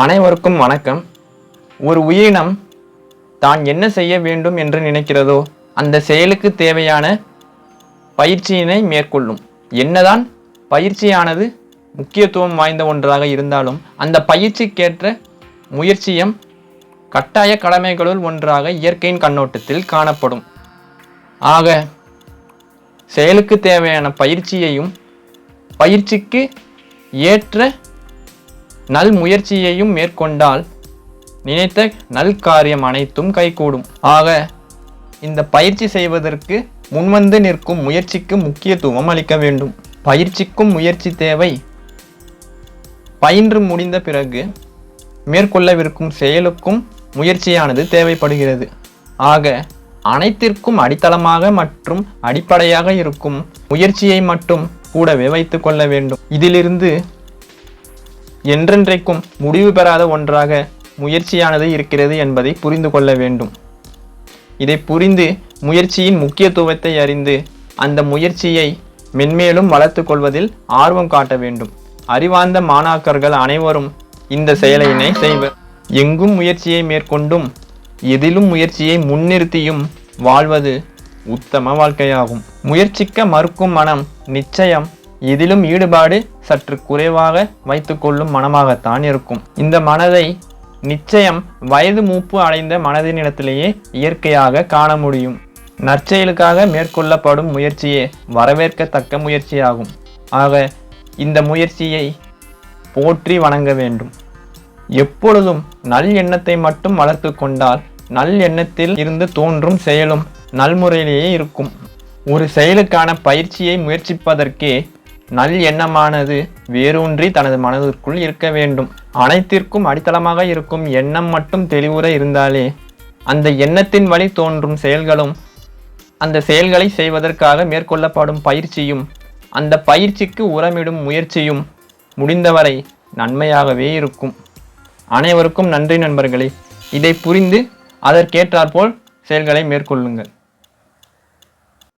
அனைவருக்கும் வணக்கம். ஒரு உயிரினம் தான் என்ன செய்ய வேண்டும் என்று நினைக்கிறதோ அந்த செயலுக்கு தேவையான பயிற்சியினை மேற்கொள்ளும். என்னதான் பயிற்சியானது முக்கியத்துவம் வாய்ந்த ஒன்றாக இருந்தாலும் அந்த பயிற்சிக்கேற்ற முயற்சியும் கட்டாய கடமைகளுள் ஒன்றாக இயற்கையின் கண்ணோட்டத்தில் காணப்படும். ஆக செயலுக்கு தேவையான பயிற்சியையும் பயிற்சிக்கு ஏற்ற நல் முயற்சியையும் மேற்கொண்டால் நினைத்த நல் காரியம் அனைத்தும் கைகூடும். ஆக இந்த பயிற்சி செய்வதற்கு முன்வந்து நிற்கும் முயற்சிக்கு முக்கியத்துவம் அளிக்க வேண்டும். பயிற்சிக்கும் முயற்சி தேவை. பயின்று முடிந்த பிறகு மேற்கொள்ளவிருக்கும் செயலுக்கும் முயற்சியானது தேவைப்படுகிறது. ஆக அனைத்திற்கும் அடித்தளமாக மற்றும் அடிப்படையாக இருக்கும் முயற்சியை மட்டும் கூடவே வைத்து கொள்ள வேண்டும். இதிலிருந்து என்றென்றைக்கும் முடிவு பெறாத ஒன்றாக முயற்சியானது இருக்கிறது என்பதை புரிந்து கொள்ள வேண்டும். இதை புரிந்து முயற்சியின் முக்கியத்துவத்தை அறிந்து அந்த முயற்சியை மென்மேலும் வளர்த்து கொள்வதில் ஆர்வம் காட்ட வேண்டும். அறிவார்ந்த மாணாக்கர்கள் அனைவரும் இந்த செயலினை செய்வர் எங்கும் முயற்சியை மேற்கொண்டும் எதிலும் முயற்சியை முன்னிறுத்தியும் வாழ்வது உத்தம வாழ்க்கையாகும். முயற்சிக்க மறுக்கும் மனம் நிச்சயம் எதிலும் ஈடுபாடு சற்று குறைவாக வைத்துக்கொள்ளும் மனமாகத்தான் இருக்கும். இந்த மனதை நிச்சயம் வயது மூப்பு அடைந்த மனதினிடத்திலேயே இயற்கையாக காண முடியும். நற்செயலுக்காக மேற்கொள்ளப்படும் முயற்சியே வரவேற்கத்தக்க முயற்சியாகும். ஆக இந்த முயற்சியை போற்றி வணங்க வேண்டும். எப்பொழுதும் நல் எண்ணத்தை மட்டும் வளர்த்து கொண்டால் நல் எண்ணத்தில் இருந்து தோன்றும் செயலும் நல்முறையிலேயே இருக்கும். ஒரு செயலுக்கான பயிற்சியை முயற்சிப்பதற்கே நல் எண்ணமானது வேரூன்றி தனது மனதிற்குள் இருக்க வேண்டும். அனைத்திற்கும் அடித்தளமாக இருக்கும் எண்ணம் மட்டும் தெளிவுற இருந்தாலே அந்த எண்ணத்தின் வழி தோன்றும் செயல்களும் அந்த செயல்களை செய்வதற்காக மேற்கொள்ளப்படும் பயிற்சியும் அந்த பயிற்சிக்கு உரமிடும் முயற்சியும் முடிந்தவரை நன்மையாகவே இருக்கும். அனைவருக்கும் நன்றி நண்பர்களே. இதை புரிந்து அதற்கேற்றாற்போல் செயல்களை மேற்கொள்ளுங்கள்.